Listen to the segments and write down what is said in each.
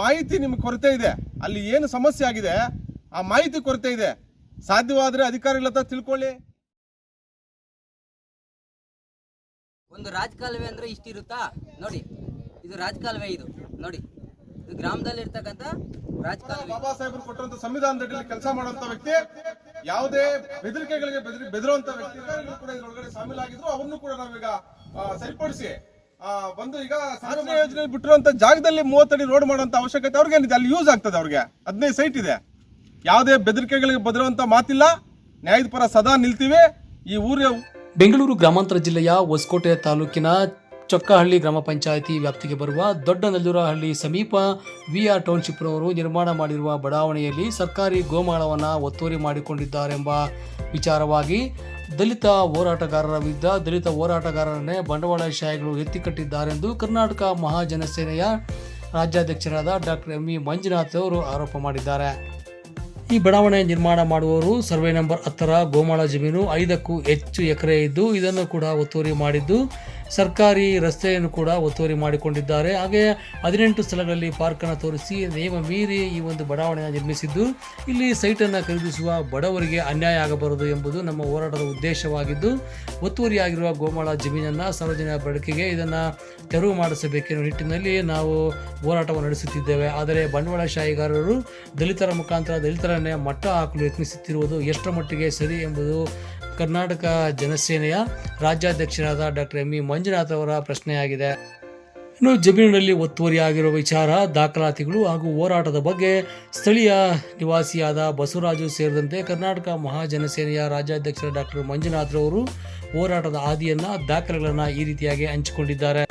ಮಾಹಿತಿ ನಿಮ್ಗೆ ಕೊರತೆ ಇದೆ ಅಲ್ಲಿ ಏನು ಸಮಸ್ಯೆ ಆಗಿದೆ ಆ ಮಾಹಿತಿ ಕೊರತೆ ಇದೆ. ಸಾಧ್ಯವಾದರೆ ಅಧಿಕಾರಿಗಳ ಹತ್ರ ತಿಳ್ಕೊಳ್ಳಿ. ಒಂದು ರಾಜಕಾಲುವೆ ಅಂದ್ರೆ ಇಷ್ಟಿರುತ್ತಾ ನೋಡಿ ಇದು ರಾಜಕಾಲುವೆ ಇದು ನೋಡಿ. ಇದು ಗ್ರಾಮದಲ್ಲಿ ಇರ್ತಕ್ಕಂಥ ರಾಜಕಾಲುವೆ. ಬಾಬಾ ಸಾಹೇಬರು ಕೊಟ್ಟಂತ ಸಂವಿಧಾನದಲ್ಲಿ ಕೆಲಸ ಮಾಡುವಂತ ವ್ಯಕ್ತಿ ಯಾವುದೇ ಬೆದರಿಕೆಗಳಿಗೆ ಬೆದರಿ ಬೆದರುವಂತ ವ್ಯಕ್ತಿ ಕೂಡ ಇದ್ರೊಳಗಡೆ ಶಾಮೀಲಾಗಿದ್ರು ಅವ್ರನ್ನು ಕೂಡ ನಾವೀಗ ಸರಿಪಡಿಸಿ. ಬಂದು ಈಗ ಸಾರಿಗೆ ಯೋಜನೆ ಬಿಟ್ಟಿರುವಂತ ಜಾಗದಲ್ಲಿ ಮೂವತ್ತಡಿ ರೋಡ್ ಮಾಡುವಂತ ಅವಶ್ಯಕತೆ ಅವ್ರಿಗೆ ಏನಿದೆ? ಅಲ್ಲಿ ಯೂಸ್ ಆಗ್ತದೆ ಅವ್ರಿಗೆ. ಹದಿನೈದು ಸೈಟ್ ಇದೆ. ಯಾವುದೇ ಬೆದರಿಕೆಗಳಿಗೆ ಬದಿರುವಂತ ಮಾತಿಲ್ಲ. ನ್ಯಾಯದ ಪರ ಸದಾ ನಿಲ್ತೀವಿ. ಈ ಊರ ಬೆಂಗಳೂರು ಗ್ರಾಮಾಂತರ ಜಿಲ್ಲೆಯ ಹೊಸಕೋಟೆ ತಾಲೂಕಿನ ಚೊಕ್ಕಹಳ್ಳಿ ಗ್ರಾಮ ಪಂಚಾಯಿತಿ ವ್ಯಾಪ್ತಿಗೆ ಬರುವ ದೊಡ್ಡನಲ್ಲೂರಹಳ್ಳಿ ಸಮೀಪ ವಿ ವಿಆರ್ ಟೌನ್ಶಿಪ್ರವರು ನಿರ್ಮಾಣ ಮಾಡಿರುವ ಬಡಾವಣೆಯಲ್ಲಿ ಸರ್ಕಾರಿ ಗೋಮಾಳವನ್ನು ಒತ್ತುವರಿ ಮಾಡಿಕೊಂಡಿದ್ದಾರೆಂಬ ವಿಚಾರವಾಗಿ ದಲಿತ ಹೋರಾಟಗಾರರ ವಿರುದ್ಧ ದಲಿತ ಹೋರಾಟಗಾರರನ್ನೇ ಬಂಡವಾಳಶಾಹಿಗಳು ಎತ್ತಿಕಟ್ಟಿದ್ದಾರೆಂದು ಕರ್ನಾಟಕ ಮಹಾಜನಸೇನೆಯ ರಾಜ್ಯಾಧ್ಯಕ್ಷರಾದ ಡಾಕ್ಟರ್ ಎಂ ವಿ ಮಂಜುನಾಥ್ ಅವರು ಆರೋಪ ಮಾಡಿದ್ದಾರೆ. ಈ ಬಡಾವಣೆ ನಿರ್ಮಾಣ ಮಾಡುವವರು ಸರ್ವೆ ನಂಬರ್ ಹತ್ತರ ಗೋಮಾಳ ಜಮೀನು ಐದಕ್ಕೂ ಹೆಚ್ಚು ಎಕರೆ ಇದ್ದು ಇದನ್ನು ಕೂಡ ಒತ್ತುವರಿ ಮಾಡಿದ್ದು ಸರ್ಕಾರಿ ರಸ್ತೆಯನ್ನು ಕೂಡ ಒತ್ತುವರಿ ಮಾಡಿಕೊಂಡಿದ್ದಾರೆ. ಹಾಗೆ ಹದಿನೆಂಟು ಸ್ಥಳಗಳಲ್ಲಿ ಪಾರ್ಕನ್ನು ತೋರಿಸಿ ನಿಯಮ ಮೀರಿ ಈ ಒಂದು ಬಡಾವಣೆಯನ್ನು ನಿರ್ಮಿಸಿದ್ದು, ಇಲ್ಲಿ ಸೈಟನ್ನು ಖರೀದಿಸುವ ಬಡವರಿಗೆ ಅನ್ಯಾಯ ಆಗಬಾರದು ಎಂಬುದು ನಮ್ಮ ಹೋರಾಟದ ಉದ್ದೇಶವಾಗಿದ್ದು, ಒತ್ತುವರಿಯಾಗಿರುವ ಗೋಮಾಳ ಜಮೀನನ್ನು ಸಾರ್ವಜನಿಕ ಬಳಕೆಗೆ ಇದನ್ನು ತೆರವು ಮಾಡಿಸಬೇಕೆನ್ನುವ ನಿಟ್ಟಿನಲ್ಲಿ ನಾವು ಹೋರಾಟವನ್ನು ನಡೆಸುತ್ತಿದ್ದೇವೆ. ಆದರೆ ಬಂಡವಾಳಶಾಹಿಗಾರರು ದಲಿತರ ಮುಖಾಂತರ ದಲಿತರನ್ನೇ ಮಟ್ಟ ಹಾಕಲು ಯತ್ನಿಸುತ್ತಿರುವುದು ಎಷ್ಟರ ಮಟ್ಟಿಗೆ ಸರಿ ಎಂಬುದು ಕರ್ನಾಟಕ ಜನಸೇನೆಯ ರಾಜ್ಯಾಧ್ಯಕ್ಷರಾದ ಡಾಕ್ಟರ್ ಎಂ ಇ ಮಂಜುನಾಥ್ ಅವರ ಪ್ರಶ್ನೆಯಾಗಿದೆ. ಇನ್ನು ಜಮೀನಿನಲ್ಲಿ ಒತ್ತುವರಿಯಾಗಿರುವ ವಿಚಾರ, ದಾಖಲಾತಿಗಳು ಹಾಗೂ ಹೋರಾಟದ ಬಗ್ಗೆ ಸ್ಥಳೀಯ ನಿವಾಸಿಯಾದ ಬಸವರಾಜು ಸೇರಿದಂತೆ ಕರ್ನಾಟಕ ಮಹಾಜನಸೇನೆಯ ರಾಜ್ಯಾಧ್ಯಕ್ಷರ ಡಾಕ್ಟರ್ ಮಂಜುನಾಥ್ ರವರು ಹೋರಾಟದ ಹಾದಿಯನ್ನು, ದಾಖಲೆಗಳನ್ನು ಈ ರೀತಿಯಾಗಿ ಹಂಚಿಕೊಂಡಿದ್ದಾರೆ.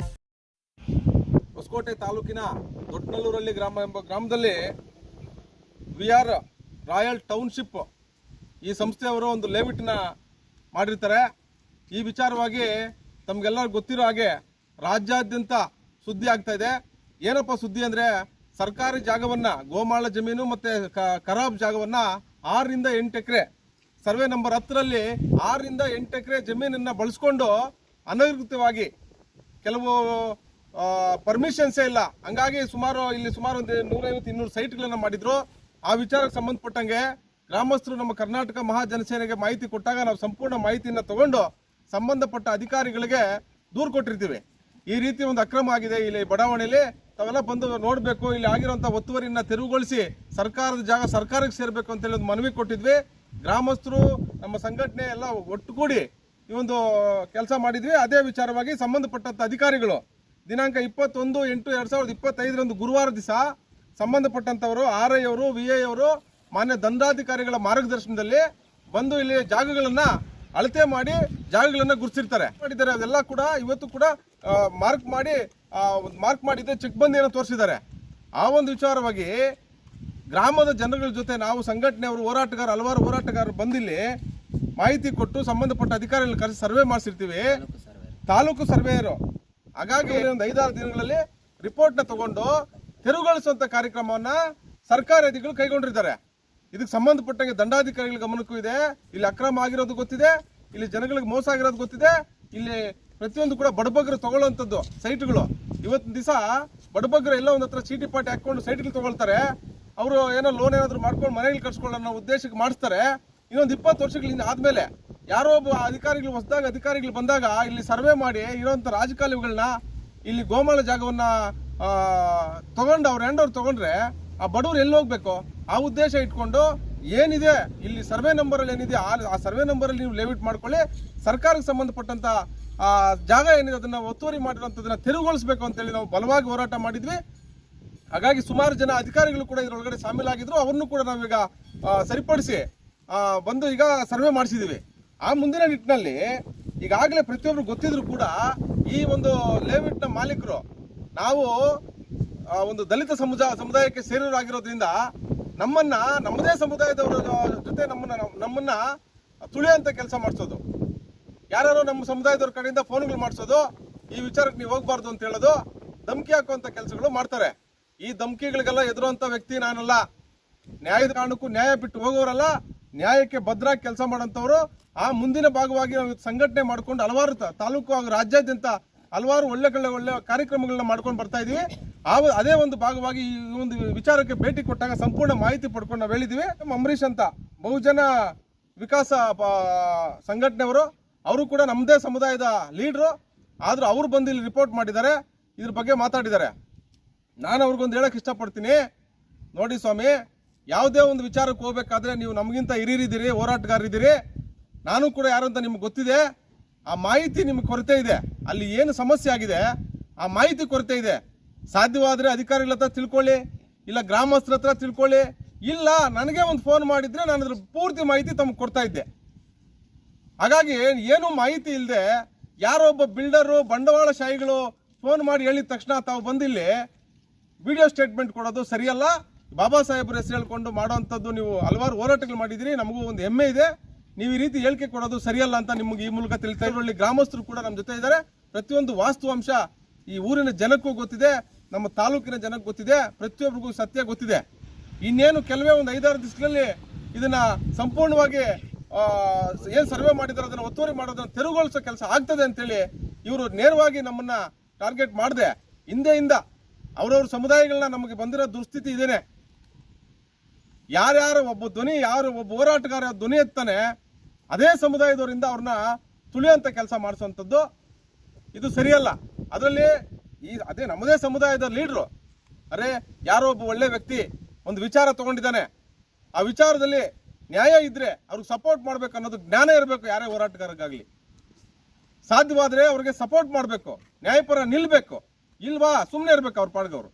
ಹೊಸಕೋಟೆ ತಾಲೂಕಿನ ದೊಡ್ಡನಲ್ಲೂರಲ್ಲಿ ಗ್ರಾಮ ಎಂಬ ಗ್ರಾಮದಲ್ಲಿ ವಿ ಆರ್ ರಾಯಲ್ ಟೌನ್ಶಿಪ್ ಈ ಸಂಸ್ಥೆಯವರು ಒಂದು ಲೇಔಟ್ನ ಮಾಡಿರ್ತಾರೆ. ಈ ವಿಚಾರವಾಗಿ ತಮಗೆಲ್ಲರಿಗೂ ಗೊತ್ತಿರೋ ಹಾಗೆ ರಾಜ್ಯಾದ್ಯಂತ ಸುದ್ದಿ ಆಗ್ತಾ ಇದೆ. ಏನಪ್ಪ ಸುದ್ದಿ ಅಂದರೆ ಸರ್ಕಾರಿ ಜಾಗವನ್ನ ಗೋಮಾಳ ಜಮೀನು ಮತ್ತೆ ಖರಾಬ್ ಜಾಗವನ್ನ ಆರರಿಂದ ಎಂಟು ಎಕರೆ, ಸರ್ವೆ ನಂಬರ್ ಹತ್ತರಲ್ಲಿ ಆರರಿಂದ ಎಂಟು ಎಕರೆ ಜಮೀನನ್ನ ಬಳಸ್ಕೊಂಡು ಅನಧಿಕೃತವಾಗಿ ಕೆಲವು ಪರ್ಮಿಷನ್ಸೇ ಇಲ್ಲ. ಹಂಗಾಗಿ ಸುಮಾರು, ಇಲ್ಲಿ ಸುಮಾರು ಒಂದು ನೂರೈವತ್ತು ಇನ್ನೂರು ಸೈಟ್ಗಳನ್ನ ಮಾಡಿದ್ರು. ಆ ವಿಚಾರಕ್ಕೆ ಸಂಬಂಧಪಟ್ಟಂಗೆ ಗ್ರಾಮಸ್ಥರು ನಮ್ಮ ಕರ್ನಾಟಕ ಮಹಾಜನಸೇನೆಗೆ ಮಾಹಿತಿ ಕೊಟ್ಟಾಗ ನಾವು ಸಂಪೂರ್ಣ ಮಾಹಿತಿಯನ್ನು ತಗೊಂಡು ಸಂಬಂಧಪಟ್ಟ ಅಧಿಕಾರಿಗಳಿಗೆ ದೂರು ಕೊಟ್ಟಿರ್ತೀವಿ. ಈ ರೀತಿ ಒಂದು ಅಕ್ರಮ ಆಗಿದೆ. ಇಲ್ಲಿ ಬಡಾವಣೆಯಲ್ಲಿ ತಾವೆಲ್ಲ ಬಂದು ನೋಡಬೇಕು. ಇಲ್ಲಿ ಆಗಿರುವಂಥ ಒತ್ತುವರಿನ ತೆರವುಗೊಳಿಸಿ ಸರ್ಕಾರದ ಜಾಗ ಸರ್ಕಾರಕ್ಕೆ ಸೇರಬೇಕು ಅಂತೇಳಿ ಒಂದು ಮನವಿ ಕೊಟ್ಟಿದ್ವಿ. ಗ್ರಾಮಸ್ಥರು, ನಮ್ಮ ಸಂಘಟನೆ ಎಲ್ಲ ಒಟ್ಟುಗೂಡಿ ಈ ಒಂದು ಕೆಲಸ ಮಾಡಿದ್ವಿ. ಅದೇ ವಿಚಾರವಾಗಿ ಸಂಬಂಧಪಟ್ಟಂತ ಅಧಿಕಾರಿಗಳು ದಿನಾಂಕ ಇಪ್ಪತ್ತೊಂದು ಎಂಟು ಎರಡು ಸಾವಿರದ ಇಪ್ಪತ್ತೈದರಂದು ಗುರುವಾರ ದಿವಸ ಸಂಬಂಧಪಟ್ಟಂತವರು ಆರ್ ಐ ಅವರು, ವಿ ಐ ಅವರು ಮಾನ್ಯ ದಂಡಾಧಿಕಾರಿಗಳ ಮಾರ್ಗದರ್ಶನದಲ್ಲಿ ಬಂದು ಇಲ್ಲಿ ಜಾಗಗಳನ್ನು ಅಳತೆ ಮಾಡಿ ಜಾಗಗಳನ್ನು ಗುರುತಿರ್ತಾರೆ ಮಾಡಿದ್ದಾರೆ, ಅದೆಲ್ಲ ಕೂಡ ಇವತ್ತು ಕೂಡ ಮಾರ್ಕ್ ಮಾಡಿ ಮಾರ್ಕ್ ಮಾಡಿದ್ದೆ, ಚೆಕ್ ಬಂದಿಯನ್ನು ತೋರಿಸಿದ್ದಾರೆ. ಆ ಒಂದು ವಿಚಾರವಾಗಿ ಗ್ರಾಮದ ಜನಗಳ ಜೊತೆ ನಾವು ಸಂಘಟನೆಯವರು, ಹೋರಾಟಗಾರ, ಹಲವಾರು ಹೋರಾಟಗಾರರು ಬಂದಿಲ್ಲಿ ಮಾಹಿತಿ ಕೊಟ್ಟು ಸಂಬಂಧಪಟ್ಟ ಅಧಿಕಾರಿಗಳನ್ನ ಕರೆಸಿ ಸರ್ವೆ ಮಾಡಿಸಿರ್ತೀವಿ. ತಾಲೂಕು ಸರ್ವೇಯರು. ಹಾಗಾಗಿ ಒಂದು ಐದಾರು ದಿನಗಳಲ್ಲಿ ರಿಪೋರ್ಟ್ನ ತಗೊಂಡು ತೆರವುಗೊಳಿಸುವಂಥ ಕಾರ್ಯಕ್ರಮವನ್ನ ಸರ್ಕಾರಿ ಅಧಿಕಾರಿಗಳು ಕೈಗೊಂಡಿರ್ತಾರೆ ಇದಕ್ಕೆ ಸಂಬಂಧಪಟ್ಟಂಗೆ ದಂಡಾಧಿಕಾರಿಗಳ ಗಮನಕ್ಕೂ ಇದೆ. ಇಲ್ಲಿ ಅಕ್ರಮ ಆಗಿರೋದು ಗೊತ್ತಿದೆ. ಇಲ್ಲಿ ಜನಗಳಿಗೆ ಮೋಸ ಆಗಿರೋದು ಗೊತ್ತಿದೆ. ಇಲ್ಲಿ ಪ್ರತಿಯೊಂದು ಕೂಡ ಬಡಬಗ್ಗರು ತಗೊಳ್ಳುವಂಥದ್ದು ಸೈಟ್ಗಳು. ಇವತ್ತಿನ ದಿವಸ ಬಡಬಗ್ಗರು ಎಲ್ಲ ಒಂದ್ ಹತ್ರ ಚೀಟಿ ಪಾಟಿ ಹಾಕೊಂಡು ಸೈಟ್ಗಳು ತಗೊಳ್ತಾರೆ. ಅವರು ಏನೋ ಲೋನ್ ಏನಾದ್ರು ಮಾಡ್ಕೊಂಡು ಮನೆಯಲ್ಲಿ ಕಟ್ಸ್ಕೊಳ್ಳೋ ಅನ್ನೋ ಉದ್ದೇಶಕ್ಕೆ ಮಾಡಿಸ್ತಾರೆ. ಇನ್ನೊಂದು ಇಪ್ಪತ್ತು ವರ್ಷಗಳಿಂದ ಆದ್ಮೇಲೆ ಯಾರೋ ಒಬ್ಬ ಅಧಿಕಾರಿಗಳು ಹೊಸದಾಗ ಅಧಿಕಾರಿಗಳು ಬಂದಾಗ ಇಲ್ಲಿ ಸರ್ವೆ ಮಾಡಿ ಇರೋಂಥ ರಾಜಕಾಲುವೆಗಳನ್ನ ಇಲ್ಲಿ ಗೋಮಾಳ ಜಾಗವನ್ನ ತಗೊಂಡು ಅವ್ರ ಹ್ಯಾಂಡ್ ತಗೊಂಡ್ರೆ ಆ ಬಡವರು ಎಲ್ಲಿ ಹೋಗ್ಬೇಕು? ಆ ಉದ್ದೇಶ ಇಟ್ಕೊಂಡು ಏನಿದೆ? ಇಲ್ಲಿ ಸರ್ವೆ ನಂಬರ್ ಅಲ್ಲಿ ಏನಿದೆ, ಆ ಸರ್ವೆ ನಂಬರ್ ಅಲ್ಲಿ ನೀವು ಲೇಔಟ್ ಮಾಡ್ಕೊಳ್ಳಿ. ಸರ್ಕಾರಕ್ಕೆ ಸಂಬಂಧಪಟ್ಟಂತ, ಆ ಜಾಗ ಏನಿದೆ, ಅದನ್ನ ಒತ್ತುವರಿ ಮಾಡಿರೋಂಥದ್ದನ್ನ ತೆರವುಗೊಳಿಸಬೇಕು ಅಂತೇಳಿ ನಾವು ಬಲವಾಗಿ ಹೋರಾಟ ಮಾಡಿದ್ವಿ. ಹಾಗಾಗಿ ಸುಮಾರು ಜನ ಅಧಿಕಾರಿಗಳು ಕೂಡ ಇದರೊಳಗಡೆ ಶಾಮೀಲಾಗಿದ್ರು ಅವ್ರನ್ನು ಕೂಡ ನಾವೀಗ ಸರಿಪಡಿಸಿ ಬಂದು ಈಗ ಸರ್ವೆ ಮಾಡಿಸಿದ್ದೀವಿ ಆ ಮುಂದಿನ ನಿಟ್ಟಿನಲ್ಲಿ ಈಗಾಗಲೇ ಪ್ರತಿಯೊಬ್ರು ಗೊತ್ತಿದ್ರು ಕೂಡ ಈ ಒಂದು ಲೇಔಟ್ನ ಮಾಲೀಕರು. ನಾವು ಒಂದು ದಲಿತ ಸಮುದಾಯ ಸಮುದಾಯಕ್ಕೆ ಸೇರಿರಾಗಿರೋದ್ರಿಂದ ನಮ್ಮನ್ನ, ನಮ್ಮದೇ ಸಮುದಾಯದವರ ಜೊತೆ ನಮ್ಮನ್ನ ನಮ್ಮನ್ನ ತುಳಿಯುವಂತ ಕೆಲಸ ಮಾಡಿಸೋದು. ಯಾರು ನಮ್ಮ ಸಮುದಾಯದವ್ರ ಕಡೆಯಿಂದ ಫೋನ್ಗಳು ಮಾಡಿಸೋದು, ಈ ವಿಚಾರಕ್ಕೆ ನೀವು ಹೋಗ್ಬಾರ್ದು ಅಂತ ಹೇಳೋದು, ಧಮಕಿ ಹಾಕುವಂತ ಕೆಲಸಗಳು ಮಾಡ್ತಾರೆ. ಈ ಧಮಕಿಗಳಿಗೆಲ್ಲ ಎದುರುವಂತ ವ್ಯಕ್ತಿ ನಾನಲ್ಲ. ನ್ಯಾಯದ ಕಾರಣಕ್ಕೂ ನ್ಯಾಯ ಬಿಟ್ಟು ಹೋಗೋರಲ್ಲ, ನ್ಯಾಯಕ್ಕೆ ಭದ್ರಾಗಿ ಕೆಲಸ ಮಾಡೋಂಥವ್ರು ಆ ಮುಂದಿನ ಭಾಗವಾಗಿ ಸಂಘಟನೆ ಮಾಡ್ಕೊಂಡು ಹಲವಾರು ತಾಲೂಕು ಹಾಗೂ ರಾಜ್ಯಾದ್ಯಂತ ಹಲವಾರು ಒಳ್ಳೆ ಒಳ್ಳೆ ಒಳ್ಳೆ ಕಾರ್ಯಕ್ರಮಗಳನ್ನ ಮಾಡ್ಕೊಂಡು ಬರ್ತಾ ಇದೀವಿ. ಆ ಅದೇ ಒಂದು ಭಾಗವಾಗಿ ಈ ಒಂದು ವಿಚಾರಕ್ಕೆ ಭೇಟಿ ಕೊಟ್ಟಾಗ ಸಂಪೂರ್ಣ ಮಾಹಿತಿ ಪಡ್ಕೊಂಡು ನಾವು ಹೇಳಿದ್ದೀವಿ ನಮ್ಮ ಅಂಬರೀಷ್ ಅಂತ ಬಹುಜನ ವಿಕಾಸ ಸಂಘಟನೆಯವರು, ಅವರು ಕೂಡ ನಮ್ಮದೇ ಸಮುದಾಯದ ಲೀಡ್ರು. ಆದರೂ ಅವರು ಬಂದು ಇಲ್ಲಿ ರಿಪೋರ್ಟ್ ಮಾಡಿದ್ದಾರೆ. ಇದ್ರ ಬಗ್ಗೆ ಮಾತಾಡಿದ್ದಾರೆ. ನಾನು ಅವ್ರಿಗೊಂದು ಹೇಳಕ್ಕೆ ಇಷ್ಟಪಡ್ತೀನಿ. ನೋಡಿ ಸ್ವಾಮಿ, ಯಾವುದೇ ಒಂದು ವಿಚಾರಕ್ಕೆ ಹೋಗ್ಬೇಕಾದ್ರೆ ನೀವು ನಮಗಿಂತ ಹಿರಿಯರಿದ್ದೀರಿ, ಹೋರಾಟಗಾರರಿದ್ದೀರಿ. ನಾನು ಕೂಡ ಯಾರು ಅಂತ ನಿಮ್ಗೆ ಗೊತ್ತಿದೆ. ಆ ಮಾಹಿತಿ ನಿಮ್ಗೆ ಕೊರತೆ ಇದೆ. ಅಲ್ಲಿ ಏನು ಸಮಸ್ಯೆ ಆಗಿದೆ, ಆ ಮಾಹಿತಿ ಕೊರತೆ ಇದೆ. ಸಾಧ್ಯವಾದರೆ ಅಧಿಕಾರಿಗಳ ಹತ್ರ ತಿಳ್ಕೊಳ್ಳಿ, ಇಲ್ಲ ಗ್ರಾಮಸ್ಥರ ಹತ್ರ ತಿಳ್ಕೊಳ್ಳಿ. ಇಲ್ಲ, ನನಗೆ ಒಂದು ಫೋನ್ ಮಾಡಿದ್ರೆ ನಾನು ಅದ್ರ ಪೂರ್ತಿ ಮಾಹಿತಿ ತಮಗೆ ಕೊಡ್ತಾ ಇದ್ದೆ. ಹಾಗಾಗಿ ಏನು ಮಾಹಿತಿ ಇಲ್ಲದೆ ಯಾರೋ ಒಬ್ಬ ಬಿಲ್ಡರು ಬಂಡವಾಳಶಾಹಿಗಳು ಫೋನ್ ಮಾಡಿ ಹೇಳಿದ ತಕ್ಷಣ ತಾವು ಬಂದಿಲ್ಲಿ ವಿಡಿಯೋ ಸ್ಟೇಟ್ಮೆಂಟ್ ಕೊಡೋದು ಸರಿಯಲ್ಲ. ಬಾಬಾ ಸಾಹೇಬ್ರ ಹೆಸರು ಹೇಳ್ಕೊಂಡು ಮಾಡೋವಂಥದ್ದು ನೀವು ಹಲವಾರು ಹೋರಾಟಗಳು ಮಾಡಿದ್ದೀರಿ, ನಮಗೂ ಒಂದು ಹೆಮ್ಮೆ ಇದೆ. ನೀವು ಈ ರೀತಿ ಹೇಳಿಕೆ ಕೊಡೋದು ಸರಿಯಲ್ಲ ಅಂತ ನಿಮಗೆ ಈ ಮೂಲಕ ತಿಳಿತಾ ಇದರಲ್ಲಿ ಗ್ರಾಮಸ್ಥರು ಕೂಡ ನಮ್ಮ ಜೊತೆ ಇದ್ದಾರೆ. ಪ್ರತಿಯೊಂದು ವಾಸ್ತವಾಂಶ ಈ ಊರಿನ ಜನಕ್ಕೂ ಗೊತ್ತಿದೆ, ನಮ್ಮ ತಾಲೂಕಿನ ಜನಕ್ಕೆ ಗೊತ್ತಿದೆ, ಪ್ರತಿಯೊಬ್ಬರಿಗೂ ಸತ್ಯ ಗೊತ್ತಿದೆ. ಇನ್ನೇನು ಕೆಲವೇ ಒಂದು ಐದಾರು ದಿವಸಗಳಲ್ಲಿ ಇದನ್ನ ಸಂಪೂರ್ಣವಾಗಿ ಏನು ಸರ್ವೆ ಮಾಡಿದಾರೆ, ಅದನ್ನು ಒತ್ತುವರಿ ಮಾಡೋದನ್ನ ತೆರವುಗೊಳಿಸೋ ಕೆಲಸ ಆಗ್ತದೆ ಅಂತೇಳಿ ಇವರು ನೇರವಾಗಿ ನಮ್ಮನ್ನ ಟಾರ್ಗೆಟ್ ಮಾಡಿದೆ. ಹಿಂದೆಯಿಂದ ಅವರವ್ರ ಸಮುದಾಯಗಳನ್ನ ನಮಗೆ ಬಂದಿರೋ ದುಸ್ಥಿತಿ ಇದೇನೆ. ಯಾರ್ಯಾರು ಒಬ್ಬ ಧ್ವನಿ, ಯಾರು ಒಬ್ಬ ಹೋರಾಟಗಾರ ಧ್ವನಿ ಎತ್ತಾನೆ, ಅದೇ ಸಮುದಾಯದವರಿಂದ ಅವ್ರನ್ನ ತುಳಿಯುವಂಥ ಕೆಲಸ ಮಾಡಿಸುವಂಥದ್ದು ಇದು ಸರಿಯಲ್ಲ. ಅದರಲ್ಲಿ ಈ, ಅದೇ ನಮ್ಮದೇ ಸಮುದಾಯದ ಲೀಡ್ರು. ಅರೆ, ಯಾರೋ ಒಬ್ಬ ಒಳ್ಳೆ ವ್ಯಕ್ತಿ ಒಂದು ವಿಚಾರ ತಗೊಂಡಿದ್ದಾನೆ. ಆ ವಿಚಾರದಲ್ಲಿ ನ್ಯಾಯ ಇದ್ರೆ ಅವ್ರಿಗೆ ಸಪೋರ್ಟ್ ಮಾಡ್ಬೇಕು ಅನ್ನೋದು ಜ್ಞಾನ ಇರಬೇಕು ಯಾರೇ ಹೋರಾಟಗಾರರಿಗಾಗಲಿ. ಸಾಧ್ಯವಾದರೆ ಅವ್ರಿಗೆ ಸಪೋರ್ಟ್ ಮಾಡಬೇಕು. ನ್ಯಾಯಪರ ನಿಲ್ಬೇಕು. ಇಲ್ವಾ ಸುಮ್ಮನೆ ಇರಬೇಕು ಅವ್ರ ಪಾಡ್ಗವ್ರು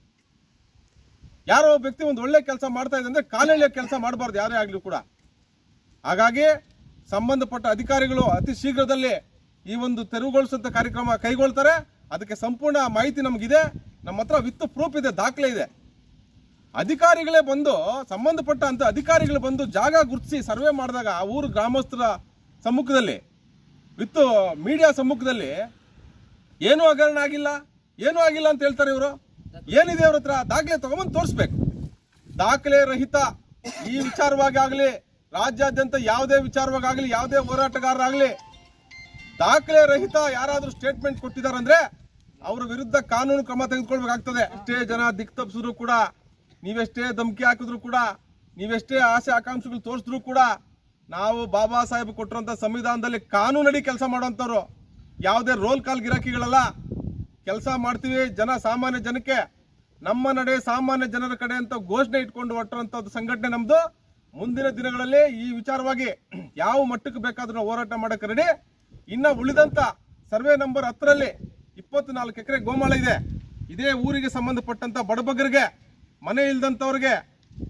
ಯಾರೋ ಒಬ್ಬ ವ್ಯಕ್ತಿ ಒಂದು ಒಳ್ಳೆ ಕೆಲಸ ಮಾಡ್ತಾ ಇದೆ ಅಂದ್ರೆ ಕೆಲಸ ಮಾಡಬಾರ್ದು ಯಾರೇ ಆಗಲಿ ಕೂಡ. ಹಾಗಾಗಿ ಸಂಬಂಧಪಟ್ಟ ಅಧಿಕಾರಿಗಳು ಅತಿ ಶೀಘ್ರದಲ್ಲಿ ಈ ಒಂದು ತೆರವುಗೊಳಿಸುವಂತ ಕಾರ್ಯಕ್ರಮ ಕೈಗೊಳ್ತಾರೆ. ಅದಕ್ಕೆ ಸಂಪೂರ್ಣ ಮಾಹಿತಿ ನಮಗಿದೆ. ನಮ್ಮ ಹತ್ರ ವಿತ್ ಪ್ರೂಫ್ ಇದೆ, ದಾಖಲೆ ಇದೆ. ಅಧಿಕಾರಿಗಳೇ ಬಂದು, ಸಂಬಂಧಪಟ್ಟ ಅಂತ ಅಧಿಕಾರಿಗಳು ಬಂದು ಜಾಗ ಗುರುತಿಸಿ ಸರ್ವೆ ಮಾಡಿದಾಗ ಆ ಊರು ಗ್ರಾಮಸ್ಥರ ಸಮ್ಮುಖದಲ್ಲಿ, ವಿತ್ ಮೀಡಿಯಾ ಸಮ್ಮುಖದಲ್ಲಿ ಏನೂ ಹಗರಣ ಆಗಿಲ್ಲ. ಏನೂ ಆಗಿಲ್ಲ ಅಂತ ಹೇಳ್ತಾರೆ ಇವರು. ಏನಿದೆ ಅವ್ರ ಹತ್ರ? ದಾಖಲೆ ತಗೊಂಬಂದು ತೋರಿಸ್ಬೇಕು. ದಾಖಲೆ ರಹಿತ, ಈ ವಿಚಾರವಾಗಿ ಆಗಲಿ, ರಾಜ್ಯಾದ್ಯಂತ ಯಾವುದೇ ವಿಚಾರವಾಗಿ ಆಗಲಿ, ಯಾವುದೇ ಹೋರಾಟಗಾರರಾಗಲಿ ದಾಖಲೆ ರಹಿತ ಯಾರಾದರೂ ಸ್ಟೇಟ್ಮೆಂಟ್ ಕೊಟ್ಟಿದಾರಂದ್ರೆ ಅವ್ರ ವಿರುದ್ಧ ಕಾನೂನು ಕ್ರಮ ತೆಗೆದುಕೊಳ್ಬೇಕಾಗ್ತದೆ. ಎಷ್ಟೇ ಜನ ದಿಕ್ ತಪ್ಪಿಸಿದ್ರು ಕೂಡ, ನೀವೆಷ್ಟೇ ಧಮಕಿ ಹಾಕಿದ್ರು ಕೂಡ, ನೀವೆಷ್ಟೇ ಆಸೆ ಆಕಾಂಕ್ಷೆಗಳು ತೋರಿಸಿದ್ರು ಕೂಡ, ನಾವು ಬಾಬಾ ಸಾಹೇಬ್ ಕೊಟ್ಟಿರುವಂತ ಸಂವಿಧಾನದಲ್ಲಿ ಕಾನೂನಡಿ ಕೆಲಸ ಮಾಡುವಂತವ್ರು. ಯಾವುದೇ ರೋಲ್ ಕಾಲ್ ಗಿರಾಕಿಗಳಲ್ಲ. ಕೆಲಸ ಮಾಡ್ತೀವಿ ಜನ ಸಾಮಾನ್ಯ ಜನಕ್ಕೆ. ನಮ್ಮ ನಡೆ ಸಾಮಾನ್ಯ ಜನರ ಕಡೆ ಅಂತ ಘೋಷಣೆ ಇಟ್ಕೊಂಡು ಹೊರಟಿರುವಂತದ್ದು ಸಂಘಟನೆ ನಮ್ಮದು ಮುಂದಿನ ದಿನಗಳಲ್ಲಿ ಈ ವಿಚಾರವಾಗಿ ಯಾವ ಮಟ್ಟಕ್ಕೆ ಬೇಕಾದ್ರೂ ಹೋರಾಟ ಮಾಡಕ್ಕೆ ರೆಡಿ ಇನ್ನ ಉಳಿದಂತ ಸರ್ವೆ ನಂಬರ್ ಹತ್ತರಲ್ಲಿ ಇಪ್ಪತ್ನಾಲ್ಕು ಎಕರೆ ಗೋಮಾಳ ಇದೆ. ಇದೇ ಊರಿಗೆ ಸಂಬಂಧಪಟ್ಟಂತ ಬಡಬಗರಿಗೆ ಮನೆ ಇಲ್ದಂಥವ್ರಿಗೆ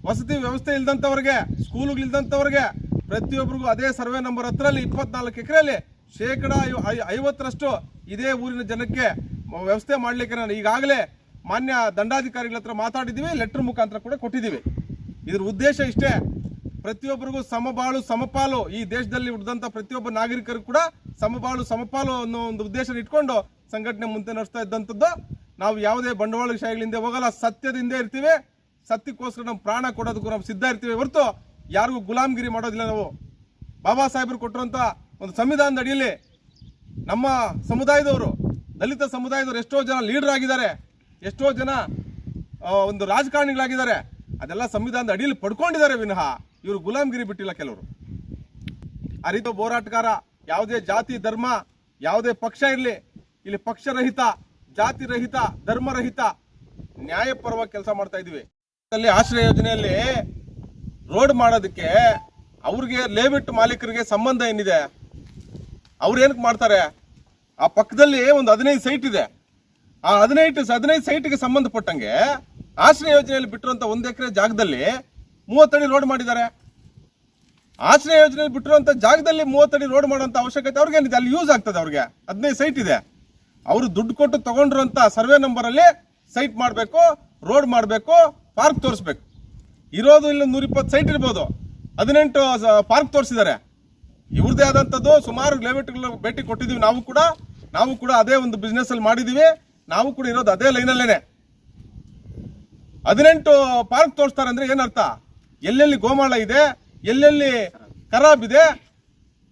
ವಸತಿ ವ್ಯವಸ್ಥೆ ಇಲ್ದಂಥವ್ರಿಗೆ ಸ್ಕೂಲ್ಗಳು ಇಲ್ದಂತವ್ರಿಗೆ ಪ್ರತಿಯೊಬ್ಬರಿಗೂ ಅದೇ ಸರ್ವೆ ನಂಬರ್ ಹತ್ತರಲ್ಲಿ ಇಪ್ಪತ್ನಾಲ್ಕು ಎಕರೆಯಲ್ಲಿ ಶೇಕಡ ಐವತ್ತರಷ್ಟು ಇದೇ ಊರಿನ ಜನಕ್ಕೆ ವ್ಯವಸ್ಥೆ ಮಾಡ್ಲಿಕ್ಕೆ ನಾನು ಈಗಾಗಲೇ ಮಾನ್ಯ ದಂಡಾಧಿಕಾರಿಗಳ ಹತ್ರ ಮಾತಾಡಿದ್ದೀವಿ, ಲೆಟರ್ ಮುಖಾಂತರ ಕೂಡ ಕೊಟ್ಟಿದ್ದೀವಿ. ಇದ್ರ ಉದ್ದೇಶ ಇಷ್ಟೇ ಪ್ರತಿಯೊಬ್ಬರಿಗೂ ಸಮಬಾಳು, ಸಮಪಾಲು ಈ ದೇಶದಲ್ಲಿ ಹುಟ್ಟಿದಂತ ಪ್ರತಿಯೊಬ್ಬ ನಾಗರಿಕರು ಕೂಡ ಸಮಬಾಳು ಸಮಪಾಲು ಅನ್ನೋ ಒಂದು ಉದ್ದೇಶ ಇಟ್ಕೊಂಡು ಸಂಘಟನೆ ಮುಂದೆ ನಡೆಸ್ತಾ ಇದ್ದಂಥದ್ದು. ನಾವು ಯಾವುದೇ ಬಂಡವಾಳ ವಿಷಯಗಳಿಂದ ಹೋಗಲ್ಲ, ಸತ್ಯದಿಂದ ಇರ್ತೀವಿ. ಸತ್ಯಕ್ಕೋಸ್ಕರ ನಮ್ಮ ಪ್ರಾಣ ಕೊಡೋದಕ್ಕೂ ನಾವು ಸಿದ್ಧ ಇರ್ತೀವಿ ಹೊರತು ಯಾರಿಗೂ ಗುಲಾಮಗಿರಿ ಮಾಡೋದಿಲ್ಲ ನಾವು. ಬಾಬಾ ಸಾಹೇಬರು ಕೊಟ್ಟಿರುವಂತ ಒಂದು ಸಂವಿಧಾನದ ಅಡಿಯಲ್ಲಿ ನಮ್ಮ ಸಮುದಾಯದವರು, ದಲಿತ ಸಮುದಾಯದವರು ಎಷ್ಟೋ ಜನ ಲೀಡರ್ ಆಗಿದ್ದಾರೆ, ಎಷ್ಟೋ ಜನ ಒಂದು ರಾಜಕಾರಣಿಗಳಾಗಿದ್ದಾರೆ. ಅದೆಲ್ಲ ಸಂವಿಧಾನದ ಅಡಿಯಲ್ಲಿ ಪಡ್ಕೊಂಡಿದ್ದಾರೆ ವಿನಃ. ಇವರು ಗುಲಾಮಗಿರಿ ಬಿಟ್ಟಿಲ್ಲ ಕೆಲವರು. ಆ ರೀತಿ ಹೋರಾಟಗಾರ ಯಾವುದೇ ಜಾತಿ, ಧರ್ಮ, ಯಾವುದೇ ಪಕ್ಷ ಇರಲಿ, ಇಲ್ಲಿ ಪಕ್ಷರಹಿತ ಜಾತಿ ರಹಿತ ಧರ್ಮರಹಿತ ನ್ಯಾಯಪರವಾಗಿ ಕೆಲಸ ಮಾಡ್ತಾ ಇದೀವಿ ಆಶ್ರಯ ಯೋಜನೆಯಲ್ಲಿ ರೋಡ್ ಮಾಡೋದಕ್ಕೆ ಅವ್ರಿಗೆ ಲೇಬಿಟ್ ಮಾಲೀಕರಿಗೆ ಸಂಬಂಧ ಏನಿದೆ? ಅವ್ರು ಏನಕ್ಕೆ ಮಾಡ್ತಾರೆ? ಆ ಪಕ್ಕದಲ್ಲಿ ಒಂದು ಹದಿನೈದು ಸೈಟ್ ಇದೆ. ಆ ಹದಿನೈದು ಹದಿನೈದು ಸೈಟ್ಗೆ ಸಂಬಂಧಪಟ್ಟಂಗೆ ಆಶ್ರಯ ಯೋಜನೆಯಲ್ಲಿ ಬಿಟ್ಟಿರುವಂತ ಒಂದು ಎಕರೆ ಜಾಗದಲ್ಲಿ ಮೂವತ್ತಡಿ ರೋಡ್ ಮಾಡಿದ್ದಾರೆ. ಆಶ್ರಯ ಯೋಜನೆಯಲ್ಲಿ ಬಿಟ್ಟಿರುವಂತ ಜಾಗದಲ್ಲಿ ಮೂವತ್ತಡಿ ರೋಡ್ ಮಾಡುವಂತ ಅವಶ್ಯಕತೆ ಅವ್ರಿಗೆ ಏನಿದೆ ಅಲ್ಲಿ ಯೂಸ್ ಆಗ್ತದೆ ಅವ್ರಿಗೆ. ಹದಿನೈದು ಸೈಟ್ ಇದೆ. ಅವರು ದುಡ್ಡು ಕೊಟ್ಟು ತಗೊಂಡಿರುವಂತ ಸರ್ವೆ ನಂಬರ್ ಅಲ್ಲಿ ಸೈಟ್ ಮಾಡಬೇಕು ರೋಡ್ ಮಾಡಬೇಕು ಪಾರ್ಕ್ ತೋರಿಸ್ಬೇಕು. ಇರೋದು ಇಲ್ಲಿ ನೂರಿಪ್ಪತ್ತು ಸೈಟ್ ಇರ್ಬೋದು. ಹದಿನೆಂಟು ಪಾರ್ಕ್ ತೋರಿಸಿದ್ದಾರೆ. ಇವ್ರದೇ ಆದಂಥದ್ದು ಸುಮಾರು ಕಿಲೋಮೀಟರ್ಗಳು ಭೇಟಿ ಕೊಟ್ಟಿದ್ದೀವಿ ನಾವು ಕೂಡ. ನಾವು ಕೂಡ ಅದೇ ಒಂದು ಬಿಸ್ನೆಸ್ ಅಲ್ಲಿ ಮಾಡಿದೀವಿ ನಾವು ಕೂಡ ಇರೋದು ಅದೇ ಲೈನಲ್ಲೇನೆ ಹದಿನೆಂಟು ಪಾರ್ಕ್ ತೋರಿಸ್ತಾರೆ ಅಂದ್ರೆ ಏನರ್ಥ? ಎಲ್ಲೆಲ್ಲಿ ಗೋಮಾಳ ಇದೆ? ಎಲ್ಲೆಲ್ಲಿ ಖರಾಬ್ ಇದೆ,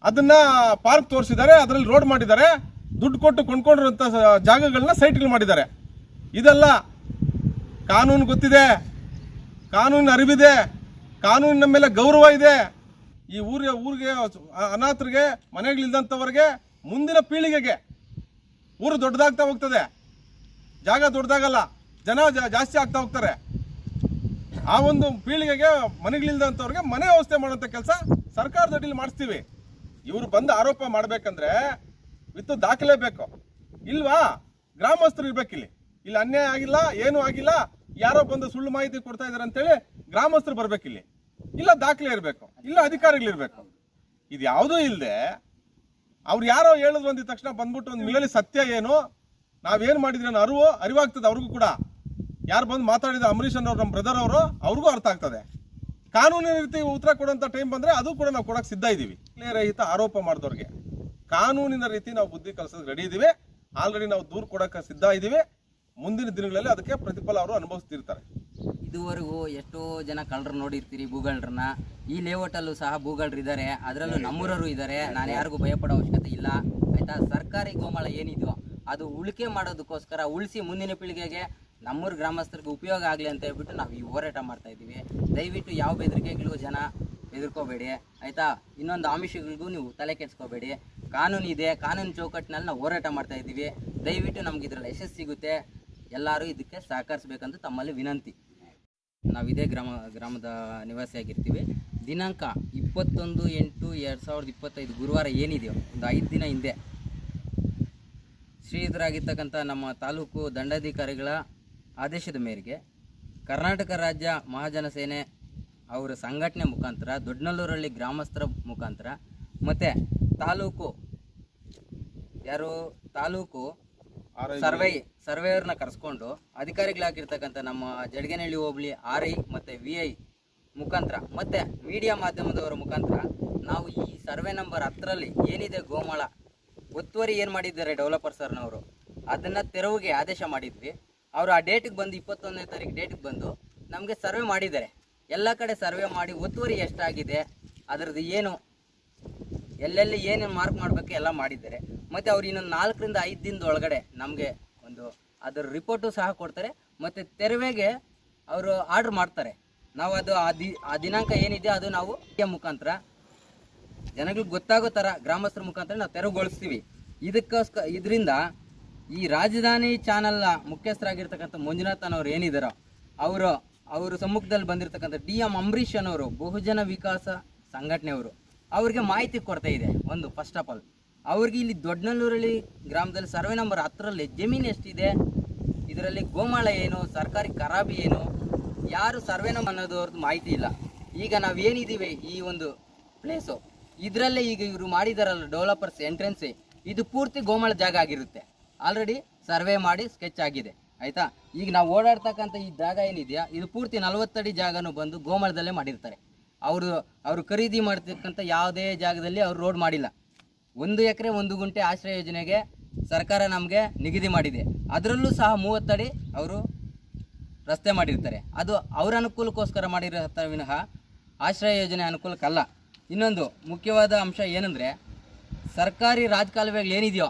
ಅದನ್ನ ಪಾರ್ಕ್ ತೋರಿಸಿದ್ದಾರೆ, ಅದರಲ್ಲಿ ರೋಡ್ ಮಾಡಿದ್ದಾರೆ, ದುಡ್ಡು ಕೊಟ್ಟು ಕೊಂಡ್ಕೊಂಡಿರುವಂತ ಜಾಗಗಳನ್ನ ಸೈಟ್ಗಳು ಮಾಡಿದ್ದಾರೆ. ಇದೆಲ್ಲ ಕಾನೂನು ಗೊತ್ತಿದೆ, ಕಾನೂನಿನ ಅರಿವಿದೆ, ಕಾನೂನಿನ ಮೇಲೆ ಗೌರವ ಇದೆ. ಈ ಊರಿಗೆ ಊರಿಗೆ, ಅನಾಥರಿಗೆ ಮನೆಗಳಿಲ್ದಂಥವ್ರಿಗೆ ಮುಂದಿನ ಪೀಳಿಗೆಗೆ ಊರು ದೊಡ್ಡದಾಗ್ತಾ ಹೋಗ್ತದೆ. ಜಾಗ ದೊಡ್ಡದಾಗಲ್ಲ, ಜನ ಜಾಸ್ತಿ ಆಗ್ತಾ ಹೋಗ್ತಾರೆ. ಆ ಒಂದು ಪೀಳಿಗೆಗೆ ಮನೆಗಳಿಲ್ದಂಥವ್ರಿಗೆ ಮನೆ ವ್ಯವಸ್ಥೆ ಮಾಡುವಂಥ ಕೆಲಸ ಸರ್ಕಾರದ ಅಡಿಯಲ್ಲಿ ಮಾಡಿಸ್ತೀವಿ. ಇವರು ಬಂದು ಆರೋಪ ಮಾಡಬೇಕಂದ್ರೆ ವಿತ್ ದಾಖಲೆ ಬೇಕು. ಇಲ್ವಾ? ಗ್ರಾಮಸ್ಥರು ಇರ್ಬೇಕಿಲ್ಲಿ ಇಲ್ಲಿ. ಅನ್ಯಾಯ ಆಗಿಲ್ಲ, ಏನೂ ಆಗಿಲ್ಲ. ಯಾರೋ ಬಂದು ಸುಳ್ಳು ಮಾಹಿತಿ ಕೊಡ್ತಾ ಇದಾರೆ ಅಂತೇಳಿ ಗ್ರಾಮಸ್ಥರು ಬರ್ಬೇಕಿಲ್ಲಿ ಇಲ್ಲ. ದಾಖಲೆ ಇರಬೇಕು. ಇಲ್ಲ ಅಧಿಕಾರಿಗಳಿರ್ಬೇಕು ಇದು ಯಾವುದೂ ಇಲ್ಲದೆ ಅವ್ರು ಯಾರೋ ಹೇಳಿದ್ರು ಅಂದಿದ ತಕ್ಷಣ ಬಂದ್ಬಿಟ್ಟು ಒಂದು ಮಿಲಲಿ ಸತ್ಯ ಏನು? ನಾವೇನು ಮಾಡಿದ್ರೆ ಅರಿವು ಅರಿವಾಗ್ತದೆ ಅವ್ರಿಗೂ ಕೂಡ. ಯಾರು ಬಂದು ಮಾತಾಡಿದ ಅಂಬರೀಷ್ ಅನ್ನೋರು ನಮ್ಮ ಬ್ರದರ್ ಅವರು, ಅವ್ರಿಗೂ ಅರ್ಥ ಆಗ್ತದೆ. ಕಾನೂನಿನ ರೀತಿ ಉತ್ತರ ಕೊಡುವಂಥ ಟೈಮ್ ಬಂದರೆ ಅದು ಕೂಡ ನಾವು ಕೊಡೋಕೆ ಸಿದ್ಧ ಇದ್ದೀವಿ ರಹಿತ ಆರೋಪ ಮಾಡಿದವ್ರಿಗೆ. ಕಾನೂನಿನ ರೀತಿ ನಾವು ಬುದ್ಧಿ ಕಲಿಸೋದು ರೆಡಿ ಇದ್ದೀವಿ ಆಲ್ರೆಡಿ ನಾವು ದೂರು ಕೊಡೋಕೆ ಸಿದ್ಧ ಇದ್ದೀವಿ ಮುಂದಿನ ದಿನಗಳಲ್ಲಿ ಅದಕ್ಕೆ ಪ್ರತಿಫಲ ಅವರು ಅನುಭವಿಸ್ತಿರ್ತಾರೆ. ಇದುವರೆಗೂ ಎಷ್ಟೋ ಜನ ಕಳ್ಳರು ನೋಡಿರ್ತೀರಿ ಭೂಗಳರನ್ನ ಈ ಲೇಔಟಲ್ಲೂ ಸಹ ಭೂಗಳರು ಇದ್ದಾರೆ. ಅದರಲ್ಲೂ ನಮ್ಮೂರರು ಇದ್ದಾರೆ. ನಾನು ಯಾರಿಗೂ ಭಯಪಡೋ ಅವಶ್ಯಕತೆ ಇಲ್ಲ. ಆಯಿತಾ? ಸರ್ಕಾರಿ ಗೋಮಾಳ ಏನಿದೆಯೋ, ಅದು ಉಳಿಕೆ ಮಾಡೋದಕ್ಕೋಸ್ಕರ ಉಳಿಸಿ ಮುಂದಿನ ಪೀಳಿಗೆಗೆ ನಮ್ಮೂರು ಗ್ರಾಮಸ್ಥರಿಗೆ ಉಪಯೋಗ ಆಗಲಿ ಅಂತ ಹೇಳ್ಬಿಟ್ಟು ನಾವು ಈ ಹೋರಾಟ ಮಾಡ್ತಾ ಇದ್ದೀವಿ. ದಯವಿಟ್ಟು ಯಾವ ಬೆದರಿಕೆಗಳಿಗೂ ಜನ ಎದುರ್ಕೋಬೇಡಿ ಆಯಿತಾ? ಇನ್ನೊಂದು ಆಮಿಷಗಳಿಗೂ ನೀವು ತಲೆ ಕೆಡ್ಸ್ಕೋಬೇಡಿ. ಕಾನೂನು ಇದೆ, ಕಾನೂನು ಚೌಕಟ್ಟಿನಲ್ಲಿ ನಾವು ಹೋರಾಟ ಮಾಡ್ತಾ ಇದ್ದೀವಿ. ದಯವಿಟ್ಟು ನಮ್ಗೆ ಇದರಲ್ಲಿ ಯಶಸ್ಸು ಸಿಗುತ್ತೆ. ಎಲ್ಲರೂ ಇದಕ್ಕೆ ಸಹಕರಿಸಬೇಕಂತ ತಮ್ಮಲ್ಲಿ ವಿನಂತಿ. ನಾವು ಇದೇ ಗ್ರಾಮ, ಗ್ರಾಮದ ನಿವಾಸಿಯಾಗಿರ್ತೀವಿ. ದಿನಾಂಕ ಇಪ್ಪತ್ತೊಂದು ಎಂಟು ಎರಡು ಸಾವಿರದ ಇಪ್ಪತ್ತೈದು ಗುರುವಾರ ಏನಿದೆಯೋ, ಒಂದು ಐದು ದಿನ ಹಿಂದೆ ಶ್ರೀಯುತರಾಗಿರ್ತಕ್ಕಂಥ ನಮ್ಮ ತಾಲೂಕು ದಂಡಾಧಿಕಾರಿಗಳ ಆದೇಶದ ಮೇರೆಗೆ ಕರ್ನಾಟಕ ರಾಜ್ಯ ಮಹಾಜನ ಸೇನೆ ಅವರ ಸಂಘಟನೆ ಮುಖಾಂತರ ದೊಡ್ಡನಲ್ಲೂರಲ್ಲಿ ಗ್ರಾಮಸ್ಥರ ಮುಖಾಂತರ ಮತ್ತು ತಾಲೂಕು ಯಾರು ತಾಲೂಕು ಸರ್ವೆ ಸರ್ವೇಯರ್ನ ಕರೆಸ್ಕೊಂಡು ಅಧಿಕಾರಿಗಳಾಗಿರ್ತಕ್ಕಂಥ ನಮ್ಮ ಜಡಗನಹಳ್ಳಿ ಹೋಬಳಿ ಆರ್ ಐ ಮತ್ತು ವಿ ಐ ಮುಖಾಂತರ ಮತ್ತು ಮೀಡಿಯಾ ಮಾಧ್ಯಮದವರ ಮುಖಾಂತರ ನಾವು ಈ ಸರ್ವೆ ನಂಬರ್ ಹತ್ತರಲ್ಲಿ ಏನಿದೆ ಗೋಮಾಳ ಒತ್ತುವರಿ ಏನು ಮಾಡಿದ್ದಾರೆ ಡೆವಲಪರ್ ಸರ್ನವರು ಅದನ್ನು ತೆರವುಗೆ ಆದೇಶ ಮಾಡಿದ್ವಿ. ಅವರು ಆ ಡೇಟಿಗೆ ಬಂದು ಇಪ್ಪತ್ತೊಂದನೇ ತಾರೀಕು ಡೇಟಿಗೆ ಬಂದು ನಮಗೆ ಸರ್ವೆ ಮಾಡಿದ್ದಾರೆ. ಎಲ್ಲ ಕಡೆ ಸರ್ವೆ ಮಾಡಿ ಒತ್ತುವರಿ ಎಷ್ಟಾಗಿದೆ, ಅದರದ್ದು ಏನು, ಎಲ್ಲೆಲ್ಲಿ ಏನೇನು ಮಾರ್ಕ್ ಮಾಡಬೇಕು ಎಲ್ಲ ಮಾಡಿದ್ದಾರೆ. ಮತ್ತು ಅವ್ರು ಇನ್ನೊಂದು ನಾಲ್ಕರಿಂದ ಐದು ದಿನದ ಒಳಗಡೆ ನಮಗೆ ಒಂದು ಅದರ ರಿಪೋರ್ಟು ಸಹ ಕೊಡ್ತಾರೆ. ಮತ್ತು ತೆರವೆಗೆ ಅವರು ಆರ್ಡ್ರ್ ಮಾಡ್ತಾರೆ. ನಾವು ಅದು ಆ ದಿ, ಆ ದಿನಾಂಕ ಏನಿದೆ ಅದು ನಾವು ಮುಖಾಂತರ ಜನಗಳಿಗೆ ಗೊತ್ತಾಗೋ ಥರ ಗ್ರಾಮಸ್ಥರ ಮುಖಾಂತರ ನಾವು ತೆರವುಗೊಳಿಸ್ತೀವಿ. ಇದಕ್ಕೋಸ್ಕರ ಇದರಿಂದ ಈ ರಾಜಧಾನಿ ಚಾನಲ್ನ ಮುಖ್ಯಸ್ಥರಾಗಿರ್ತಕ್ಕಂಥ ಮಂಜುನಾಥನವ್ರು ಏನಿದ್ದಾರೋ ಅವರು ಅವರು ಸಮ್ಮುಖದಲ್ಲಿ ಬಂದಿರತಕ್ಕಂಥ ಡಿ ಎಂ ಅಂಬರೀಷ್ ಅನ್ನೋರು, ಬಹುಜನ ವಿಕಾಸ ಸಂಘಟನೆಯವರು, ಅವ್ರಿಗೆ ಮಾಹಿತಿ ಕೊಡ್ತಾ ಇದೆ. ಒಂದು ಫಸ್ಟ್ ಆಫ್ ಆಲ್ ಅವ್ರಿಗೆ ಇಲ್ಲಿ ದೊಡ್ಡನಲ್ಲೂರಲ್ಲಿ ಗ್ರಾಮದಲ್ಲಿ ಸರ್ವೆ ನಂಬರ್ ಹತ್ತರಲ್ಲಿ ಜಮೀನು ಎಷ್ಟಿದೆ? ಇದರಲ್ಲಿ ಗೋಮಾಳ ಏನು, ಸರ್ಕಾರಿ ಖರಾಬಿ ಏನು? ಯಾರು ಸರ್ವೆ ನಂಬರ್ ಅನ್ನೋದು ಅವ್ರದ್ದು ಮಾಹಿತಿ ಇಲ್ಲ. ಈಗ ನಾವು ಏನಿದ್ದೀವಿ ಈ ಒಂದು ಪ್ಲೇಸು ಇದರಲ್ಲೇ ಈಗ ಇವರು ಮಾಡಿದಾರಲ್ಲ ಡೆವಲಪರ್ಸ್ ಎಂಟ್ರೆನ್ಸ್ ಇದು ಪೂರ್ತಿ ಗೋಮಾಳ ಜಾಗ ಆಗಿರುತ್ತೆ. ಆಲ್ರೆಡಿ ಸರ್ವೆ ಮಾಡಿ ಸ್ಕೆಚ್ ಆಗಿದೆ, ಆಯ್ತಾ? ಈಗ ನಾವು ಓಡಾಡ್ತಕ್ಕಂಥ ಈ ಜಾಗ ಏನಿದೆಯಾ, ಇದು ಪೂರ್ತಿ ನಲವತ್ತಡಿ ಜಾಗನೂ ಬಂದು ಗೋಮಳದಲ್ಲೇ ಮಾಡಿರ್ತಾರೆ. ಅವರು ಅವರು ಖರೀದಿ ಮಾಡ್ತಕ್ಕಂಥ ಯಾವುದೇ ಜಾಗದಲ್ಲಿ ಅವರು ರೋಡ್ ಮಾಡಿಲ್ಲ. ಒಂದು ಎಕರೆ, ಒಂದು ಗುಂಟೆ ಆಶ್ರಯ ಯೋಜನೆಗೆ ಸರ್ಕಾರ ನಮಗೆ ನಿಗದಿ ಮಾಡಿದೆ. ಅದರಲ್ಲೂ ಸಹ ಮೂವತ್ತಡಿ ಅವರು ರಸ್ತೆ ಮಾಡಿರ್ತಾರೆ. ಅದು ಅವರ ಅನುಕೂಲಕ್ಕೋಸ್ಕರ ಮಾಡಿರೋ ವಿನಃ ಆಶ್ರಯ ಯೋಜನೆ ಅನುಕೂಲಕ್ಕಲ್ಲ. ಇನ್ನೊಂದು ಮುಖ್ಯವಾದ ಅಂಶ ಏನಂದರೆ, ಸರ್ಕಾರಿ ರಾಜಕಾಲುವೆಗಳು ಏನಿದೆಯೋ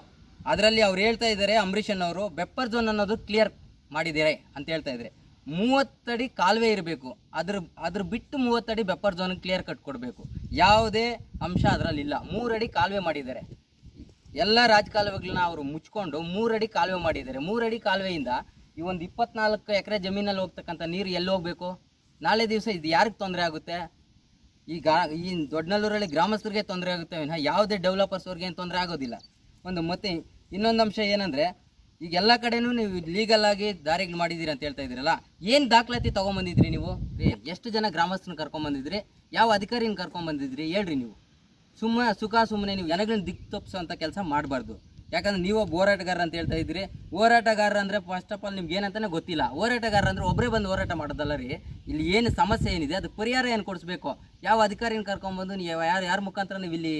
ಅದರಲ್ಲಿ ಅವ್ರು ಹೇಳ್ತಾ ಇದ್ದಾರೆ ಅಂಬರೀಷನ್ ಅವರು ಬೆಪ್ಪರ್ ಝೋನ್ ಅನ್ನೋದು ಕ್ಲಿಯರ್ ಮಾಡಿದ್ದಾರೆ ಅಂತ ಹೇಳ್ತಾ ಇದ್ದಾರೆ. ಮೂವತ್ತಡಿ ಕಾಲುವೆ ಇರಬೇಕು. ಅದ್ರ ಅದ್ರ ಬಿಟ್ಟು ಮೂವತ್ತಡಿ ಬೆಪ್ಪರ್ ಝೋನ್ ಕ್ಲಿಯರ್ ಕಟ್ ಕೊಡಬೇಕು. ಯಾವುದೇ ಅಂಶ ಅದರಲ್ಲಿ ಇಲ್ಲ. ಮೂರಡಿ ಕಾಲುವೆ ಮಾಡಿದ್ದಾರೆ. ಎಲ್ಲ ರಾಜಕಾಲುವೆಗಳನ್ನ ಅವರು ಮುಚ್ಕೊಂಡು ಮೂರಡಿ ಕಾಲುವೆ ಮಾಡಿದ್ದಾರೆ. ಮೂರಡಿ ಕಾಲುವೆಯಿಂದ ಈ ಒಂದು ಇಪ್ಪತ್ನಾಲ್ಕು ಎಕರೆ ಜಮೀನಲ್ಲಿ ಹೋಗ್ತಕ್ಕಂಥ ನೀರು ಎಲ್ಲಿ ಹೋಗ್ಬೇಕು? ನಾಳೆ ದಿವಸ ಇದು ಯಾರಿಗೆ ತೊಂದರೆ ಆಗುತ್ತೆ? ಈ ಗಾ, ಈ ದೊಡ್ಡನಲ್ಲೂರಲ್ಲಿ ಗ್ರಾಮಸ್ಥರಿಗೆ ತೊಂದರೆ ಆಗುತ್ತೆ. ಯಾವುದೇ ಡೆವಲಪರ್ಸ್ ಅವ್ರಿಗೆ ತೊಂದರೆ ಆಗೋದಿಲ್ಲ. ಒಂದು ಮತ್ತೆ ಇನ್ನೊಂದು ಅಂಶ ಏನಂದರೆ, ಈಗ ಎಲ್ಲ ಕಡೆನೂ ನೀವು ಲೀಗಲ್ ಆಗಿ ದಾರಿಗಳು ಮಾಡಿದ್ದೀರಿ ಅಂತ ಹೇಳ್ತಾ ಇದ್ದೀರಲ್ಲ, ಏನು ದಾಖಲಾತಿ ತೊಗೊಂಬಂದಿದ್ರಿ ನೀವು? ಎಷ್ಟು ಜನ ಗ್ರಾಮಸ್ಥರನ್ನ ಕರ್ಕೊಂಬಂದಿದ್ರಿ ಯಾವ ಅಧಿಕಾರಿನ ಕರ್ಕೊಂಬಂದಿದ್ರಿ ಹೇಳ್ರಿ ನೀವು. ಸುಮ್ಮ ಸುಖ ಸುಮ್ಮನೆ ನೀವು ಜನಗಳನ್ನ ದಿಕ್ ತಪ್ಪಿಸೋಂಥ ಕೆಲಸ ಮಾಡಬಾರ್ದು. ಯಾಕಂದ್ರೆ ನೀವು ಹೋರಾಟಗಾರ ಅಂತ ಹೇಳ್ತಾ ಇದ್ದೀರಿ. ಹೋರಾಟಗಾರ ಅಂದರೆ ಫಸ್ಟ್ ಆಫ್ ಆಲ್ ನಿಮ್ಗೆ ಏನಂತಾನೆ ಗೊತ್ತಿಲ್ಲ. ಹೋರಾಟಗಾರ ಅಂದ್ರೆ ಒಬ್ಬರೇ ಬಂದು ಹೋರಾಟ ಮಾಡೋದಲ್ಲ ರೀ. ಇಲ್ಲಿ ಏನು ಸಮಸ್ಯೆ ಏನಿದೆ, ಅದಕ್ಕೆ ಪರಿಹಾರ ಏನು ಕೊಡಿಸ್ಬೇಕು? ಯಾವ ಅಧಿಕಾರಿನ ಕರ್ಕೊಂಬಂದು ನೀವು ಯಾರು ಯಾರ ಮುಖಾಂತರ ನೀವು ಇಲ್ಲಿ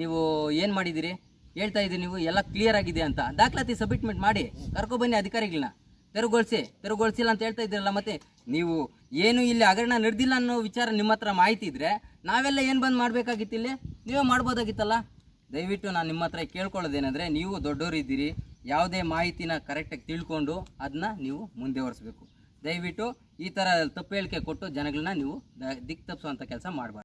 ನೀವು ಏನು ಮಾಡಿದ್ದೀರಿ? ಹೇಳ್ತಾ ಇದ್ದೀರಿ ನೀವು, ಎಲ್ಲ ಕ್ಲಿಯರ್ ಆಗಿದೆ ಅಂತ. ದಾಖಲಾತಿ ಸಬ್ಮಿಟ್ಮೆಂಟ್ ಮಾಡಿ ಕರ್ಕೊಬನ್ನಿ ಅಧಿಕಾರಿಗಳನ್ನ. ತೆರವುಗೊಳಿಸಿ, ತೆರವುಗೊಳಿಸಿಲ್ಲ ಅಂತ ಹೇಳ್ತಾ ಇದ್ದೀರಲ್ಲ ಮತ್ತೆ, ನೀವು ಏನು ಇಲ್ಲಿ ಹಗರಣ ನಡೆದಿಲ್ಲ ಅನ್ನೋ ವಿಚಾರ ನಿಮ್ಮ ಹತ್ರ ಮಾಹಿತಿ ಇದ್ರೆ, ನಾವೆಲ್ಲ ಏನು ಬಂದು ಮಾಡಬೇಕಾಗಿತ್ತು ಇಲ್ಲಿ? ನೀವೇ ಮಾಡ್ಬೋದಾಗಿತ್ತಲ್ಲ? ದಯವಿಟ್ಟು ನಾನು ನಿಮ್ಮ ಹತ್ರ ಕೇಳ್ಕೊಳ್ಳೋದೇನೆಂದರೆ ನೀವು ದೊಡ್ಡವರು ಇದ್ದೀರಿ, ಯಾವುದೇ ಮಾಹಿತಿನ ಕರೆಕ್ಟಾಗಿ ತಿಳ್ಕೊಂಡು ಅದನ್ನ ನೀವು ಮುಂದೆ ಹೊರಿಸ್ಬೇಕು ದಯವಿಟ್ಟು ಈ ಥರ ತಪ್ಪು ಹೇಳಿಕೆ ಕೊಟ್ಟು ಜನಗಳನ್ನ ನೀವು ದ- ದಿಕ್ ತಪ್ಪಿಸುವಂಥ ಕೆಲಸ ಮಾಡಬಾರ್ದು.